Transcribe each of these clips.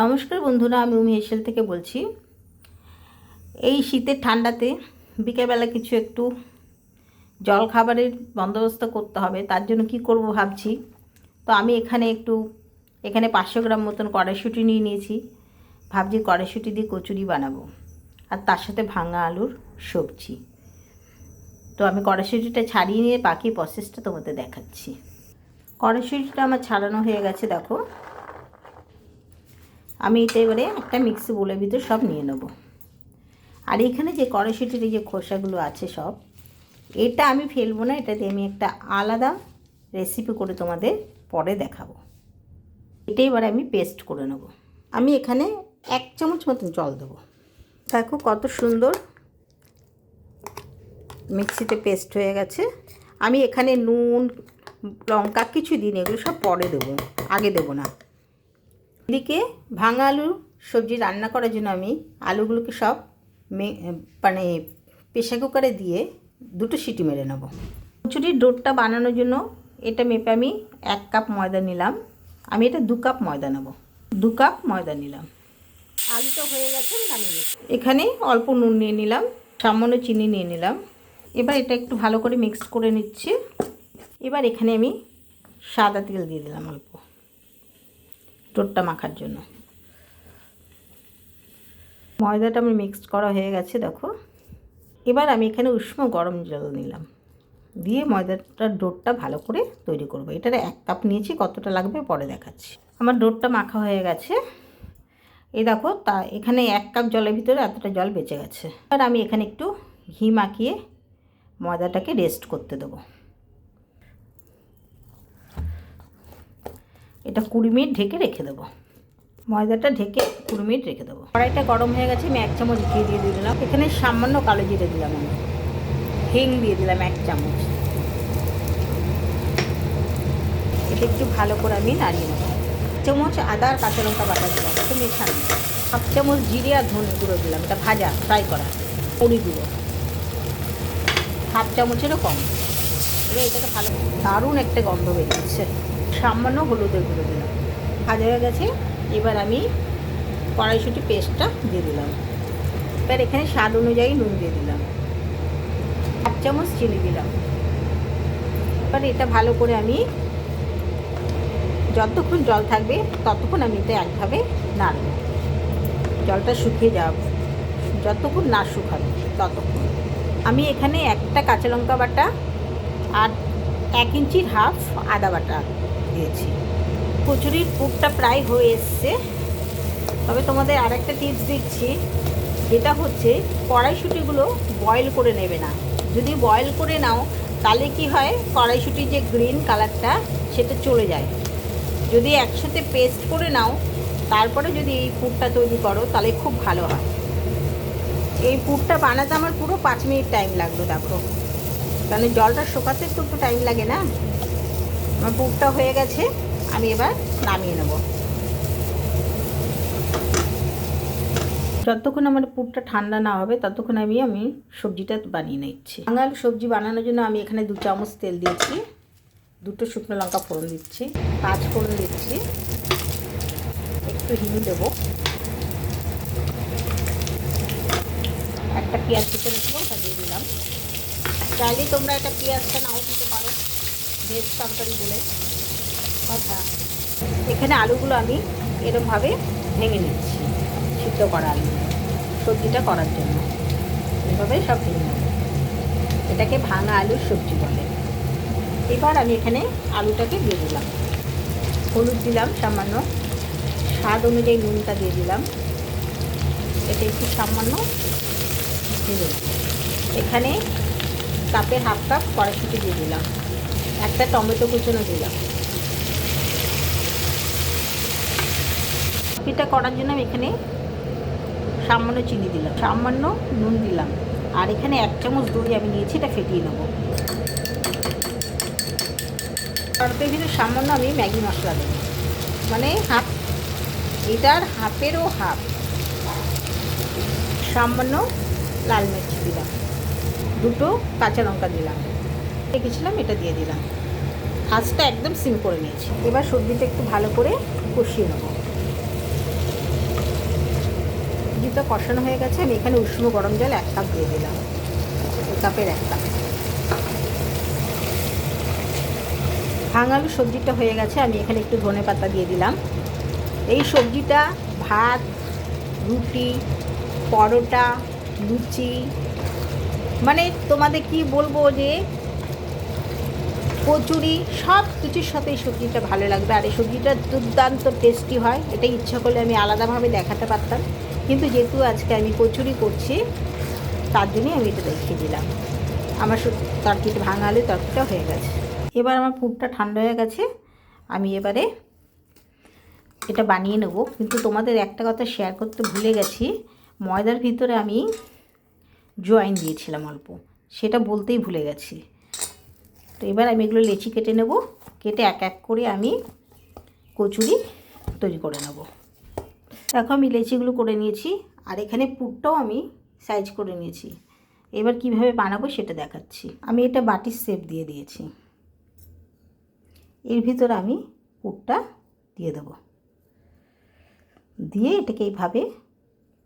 নমস্কার বন্ধুরা, আমি উমি হেসেল থেকে বলছি। এই শীতের ঠান্ডাতে বিকেলবেলা কিছু একটু জল খাবারের বন্দোবস্ত করতে হবে, তার জন্য কি করব ভাবছি। তো আমি এখানে একটু, এখানে পাঁচশো গ্রাম মতন কড়াইশুঁটি নিয়ে নিয়েছি, ভাবছি কড়াইশুঁটি দিয়ে কচুরি বানাবো, আর তার সাথে ভাঙা আলুর সবজি। তো আমি কড়াইশুঁটিটা ছাড়িয়ে নিয়ে বাকি প্রসেসটা তোমাদের দেখাচ্ছি। কড়াইশুঁটিটা আমার ছাড়ানো হয়ে গেছে, দেখো। আমি এটা এবারে একটা মিক্সি বোলের ভিতর সব নিয়ে নেব। আর এখানে যে কড়াইশুটির যে খোসাগুলো আছে সব, এটা আমি ফেলব না এটা দিয়ে আমি একটা আলাদা রেসিপি করে তোমাদের পরে দেখাবো। এটা এবারে আমি পেস্ট করে নেব। আমি এখানে এক চামচ মতন জল দেবো। দেখো কত সুন্দর মিক্সিতে পেস্ট হয়ে গেছে। আমি এখানে নুন, লঙ্কা কিছু দিন এগুলো সব পরে দেবো, আগে দেবো না। এদিকে ভাঙা আলু সবজি রান্না করার জন্য আমি আলুগুলোকে সব মানে প্রেশার কুকারে দিয়ে দুটো সিটি মেরে নেব। কচুরির ডোরটা বানানোর জন্য এটা মেপে আমি এক কাপ ময়দা নিলাম। আমি এটা দু কাপ ময়দা নেব। দু কাপ ময়দা নিলাম। আলুটা হয়ে গেছে এখানে অল্প নুন নিয়ে নিলাম, সামান্য চিনি নিয়ে নিলাম। এবার এটা একটু ভালো করে মিক্স করে নিচ্ছি। এবার এখানে আমি সাদা তেল দিয়ে দিলাম অল্প। টোটটা মাখার জন্য। ময়দাটা আমি মিক্সড করা হয়ে গেছে, দেখো। এবার আমি এখানে উষ্ণ গরম জল নিলাম। দিয়ে ময়দাটার ডোরটা ভালো করে তৈরি করব। এটার এক কাপ নিয়েছি, কতটা লাগবে পরে দেখাচ্ছি। আমার ডোরটা মাখা হয়ে গেছে। এই দেখো, তা এখানে এক কাপ জলের ভিতরে এতটা জল বেঁচে গেছে। এবার আমি এখানে একটু ঘি মাখিয়ে ময়দাটাকে রেস্ট করতে দেবো। এটা কুড়ি মিনিট ঢেকে রেখে দেবো। ময়দাটা ঢেকে কুড়ি মিনিট রেখে দেবো। কড়াইটা গরম হয়ে গেছে, আমি এক চামচ ঘি দিয়ে দিলাম। এখানে সামান্য কালো জিরে দিলাম আমি। হিং দিয়ে দিলাম এক চামচ। এটা একটু ভালো করে আমি নাড়িয়ে নেব। চামচ আদা আর কাঁচা লঙ্কা বাটা দিলাম একটু মেশানো। হাফ চামচ জিরে আর ধনে গুঁড়ো দিলাম, এটা ভাজা ফ্রাই করা। পরি গুঁড়ো হাফ চামচেরও কম। এবার এটাকে ভালো দারুণ একটা গন্ধ বেরিয়েছে সামান্য হলুদের গুঁড়ো দিলাম। ভাজা হয়ে গেছে, এবার আমি কড়াইশুটি পেস্টটা দিয়ে দিলাম। এবার এখানে স্বাদ অনুযায়ী নুন দিয়ে দিলাম। এক চামচ চিনি দিলাম। এবার এটা ভালো করে আমি যতক্ষণ জল থাকবে, ততক্ষণ আমি এটা একভাবে নাড়ব। জলটা শুকিয়ে যাব। যতক্ষণ না শুকাবে, ততক্ষণ। আমি এখানে একটা কাঁচা লঙ্কা বাটা আর এক ইঞ্চির হাফ আদা বাটা দিয়েছি। কচুরির পুরটা প্রায় হয়ে এসছে। তবে তোমাদের আর একটা টিপস দিচ্ছি। যেটা হচ্ছে, কড়াইশুটিগুলো বয়েল করে নেবে না। যদি বয়েল করে নাও, তাহলে কি হয়, কড়াইশুটির যে গ্রিন কালারটা সেটা চলে যায়। যদি একসাথে পেস্ট করে নাও, তারপরে যদি এই পুরটা তৈরি করো, তাহলে খুব ভালো হয়। এই পুরটা বানাতে আমার পুরো পাঁচ মিনিট টাইম লাগল, দেখো। কারণ জলটা শোকাতে তো একটু টাইম লাগে না? আমার পুরটা হয়ে গেছে, আমি এবার নামিয়ে নেব। যতক্ষণ আমার পুরটা ঠান্ডা না হবে, ততক্ষণ আমি আমি সবজিটা বানিয়ে নিচ্ছি। বাঙাল সবজি বানানোর জন্য আমি এখানে দু চামচ তেল দিয়েছি দুটো শুকনো লঙ্কা ফোড়ন দিচ্ছি, পাঁচ ফোড়ন দিচ্ছি, একটু হিং দেবো। একটা পেঁয়াজ কেটে রাখব দিয়ে দিলাম। চাইলে তোমরা এটা পেঁয়াজটা নাও দিতে পারো। ভেজ তরকারি বলে। কথা এখানে আলুগুলো আমি এরমভাবে ভেঙে নিচ্ছি, সিদ্ধ করা আলু, সবজিটা করার জন্য। এভাবে সব ভেঙে নেব। এটাকে ভাঙা আলুর সবজি বলে। এবার আমি এখানে আলুটাকে দিয়ে দিলাম। হলুদ দিলাম, সামান্য স্বাদ অনুযায়ী নুনটা দিয়ে দিলাম। এটা একটু সামান্য দিয়ে এখানে কাপের হাফ কাপ কড়াইশুটি দিয়ে দিলাম। একটা টমেটো কুচনো দিলাম। এটা করার জন্য আমি এখানে সামান্য চিনি দিলাম। সামান্য নুন দিলাম। আর এখানে এক চামচ দই আমি নিয়েছি, এটা ফেটিয়ে নেব। তরকারির ভিতরে সামান্য আমি ম্যাগি মশলা দেবো। মানে হাফ, এটার হাফেরও হাফ। সামান্য লাল মির্চ দিলাম। দুটো কাঁচা লঙ্কা দিলাম। রেখেছিলাম এটা দিয়ে দিলাম। আঁচটা একদম সিম করে নিয়েছি। এবার সবজিটা একটু ভালো করে কষিয়ে নেব। সবজিটা কষানো হয়ে গেছে, আমি এখানে উষ্ণ গরম জল এক কাপ দিয়ে দিলাম। কাপের এক কাপ। ভাঙালু সবজিটা হয়ে গেছে, আমি এখানে একটু ধনে পাতা দিয়ে দিলাম। এই সবজিটা ভাত, রুটি, পরোটা, লুচি মানে তোমাদের কি বলব যে কচুরি, সব কিছুর সাথে এই সবজিটা ভালো লাগবে। আর এই সবজিটা দুর্দান্ত টেস্টি হয়। এটা ইচ্ছা করলে আমি আলাদাভাবে দেখাতে পারতাম। কিন্তু যেহেতু আজকে আমি কচুরি করছি, তার জন্যই আমি এটা দেখিয়ে দিলাম। আমার তরকিটা ভাঙা আলু তরকিটা হয়ে গেছে। এবার আমার পুরটা ঠান্ডা হয়ে গেছে। আমি এবারে এটা বানিয়ে নেব। কিন্তু তোমাদের একটা কথা শেয়ার করতে ভুলে গেছি। ময়দার ভিতরে আমি জয়েন দিয়েছিলাম অল্প। সেটা বলতেই ভুলে গেছি। তো এবার আমি এগুলো লেচি কেটে নেব। কেটে এক এক করে আমি কচুরি তৈরি করে নেব। দেখো আমি লেচিগুলো করে নিয়েছি আর এখানে পুরটাও আমি সাইজ করে নিয়েছি। এবার কীভাবে বানাবো সেটা দেখাচ্ছি। আমি এটা বাটির শেপ দিয়ে দিয়েছি। এর ভিতরে আমি পুরটা দিয়ে দেবো। দিয়ে এটাকে এইভাবে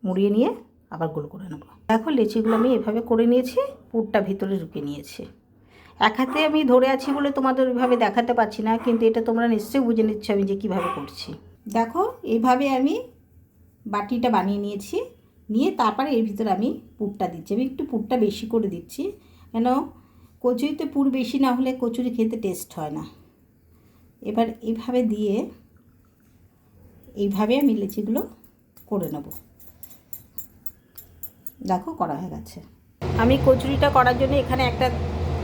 মুড়িয়ে নিয়ে আবার গোল করে নেব। দেখো লেচিগুলো আমি এভাবে করে নিয়েছি, পুরটা ভিতরে ঢুকে নিয়েছি। এক হাতে আমি ধরে আছি বলে তোমাদের ওইভাবে দেখাতে পারছি না, কিন্তু এটা তোমরা নিশ্চয়ই বুঝে নিচ্ছ আমি যে কীভাবে করছি। দেখো, এইভাবে আমি বাটিটা বানিয়ে নিয়েছি, নিয়ে তারপরে এর ভিতরে আমি পুরটা দিচ্ছি। আমি একটু পুরটা বেশি করে দিচ্ছি, কেন? কচুরিতে পুর বেশি না হলে কচুরি খেতে টেস্ট হয় না। এবার এইভাবে দিয়ে এইভাবে আমি লেচিগুলো করে নেব। দেখো, করা হয়ে গেছে। আমি কচুরিটা করার জন্য এখানে একটা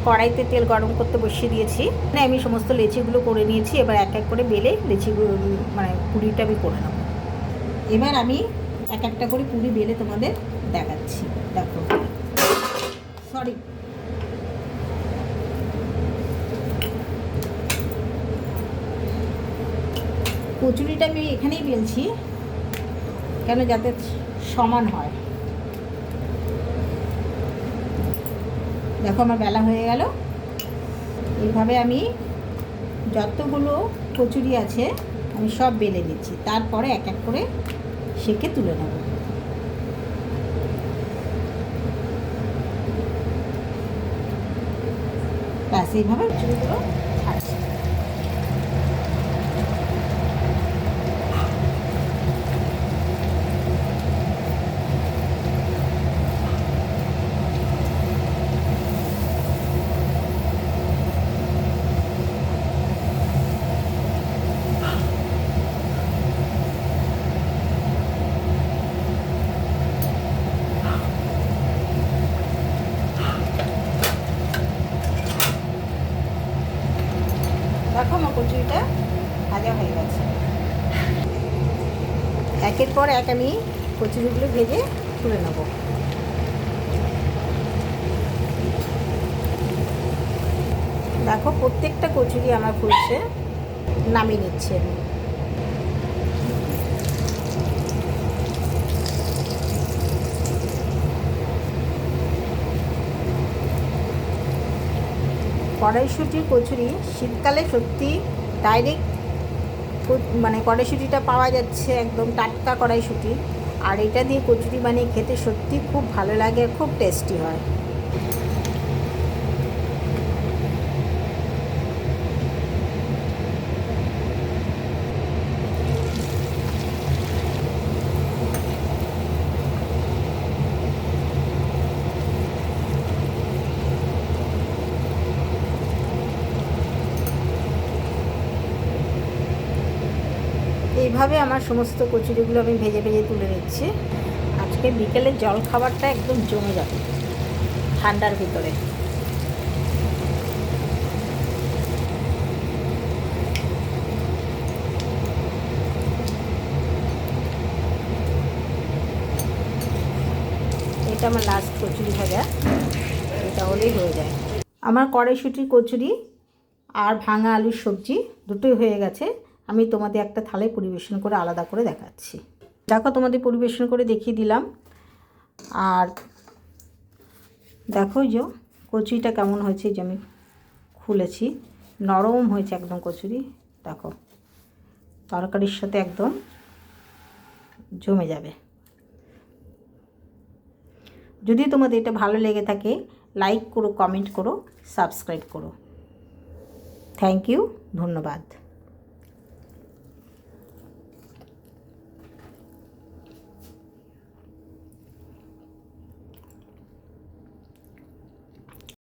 কড়াইতে তেল গরম করতে বসিয়ে দিয়েছি। মানে আমি সমস্ত লেচিগুলো করে নিয়েছি, এবার এক এক করে বেলে লেচিগুলো মানে পুরিটা আমি করে নেব। এবার আমি এক একটা করে পুরি বেলে তোমাদের দেখাচ্ছি। দেখো। সরি কচুরিটা আমি এখানেই বেলছি, কেন যাতে সমান হয়। দেখো আমার বেলা হয়ে গেল। এইভাবে আমি যতগুলো কচুরি আছে, আমি সব বেলে নিচ্ছি। তারপরে এক এক করে সেকে তুলে নেব। ব্যাস, এইভাবে কচুরিগুলো ছাড়ছি দেখো আমার কচুরিটা ভাজা হয়ে গেছে। একের পর এক আমি কচুরিগুলো ভেজে তুলে নেব। দেখো, প্রত্যেকটা কচুরি আমার ফুলছে, নামিয়ে নিচ্ছে আমি। কড়াইশুটির কচুরি, শীতকালে সত্যি ডাইরেক্ট মানে কড়াইশুটিটা পাওয়া যাচ্ছে একদম টাটকা কড়াইশুটি। আর এটা দিয়ে কচুরি বানিয়ে খেতে সত্যি খুব ভালো লাগে, খুব টেস্টি হয়। এইভাবে আমার সমস্ত কচুরিগুলো আমি ভেজে ভেজে তুলে নিচ্ছি। আজকে বিকেলে জল খাবারটা একদম জমে যাবে ঠান্ডার ভিতরে। এটা আমার লাস্ট কচুরি ভাজা। এটা হলেই হয়ে যায়। আমার কড়াইশুটির কচুরি আর ভাঙা আলুর সবজি দুটোই হয়ে গেছে। আমি তোমাদের একটা থালায় পরিবেশন করে আলাদা করে দেখাচ্ছি। দেখো তোমাদের পরিবেশন করে দেখিয়ে দিলাম। আর দেখো যে কচুরিটা কেমন হয়েছে যে আমি খুলেছি। নরম হয়েছে একদম কচুরি। দেখো, তরকারির সাথে একদম জমে যাবে। যদি তোমাদের এটা ভালো লেগে থাকে লাইক করো কমেন্ট করো সাবস্ক্রাইব করো। থ্যাংক ইউ ধন্যবাদ।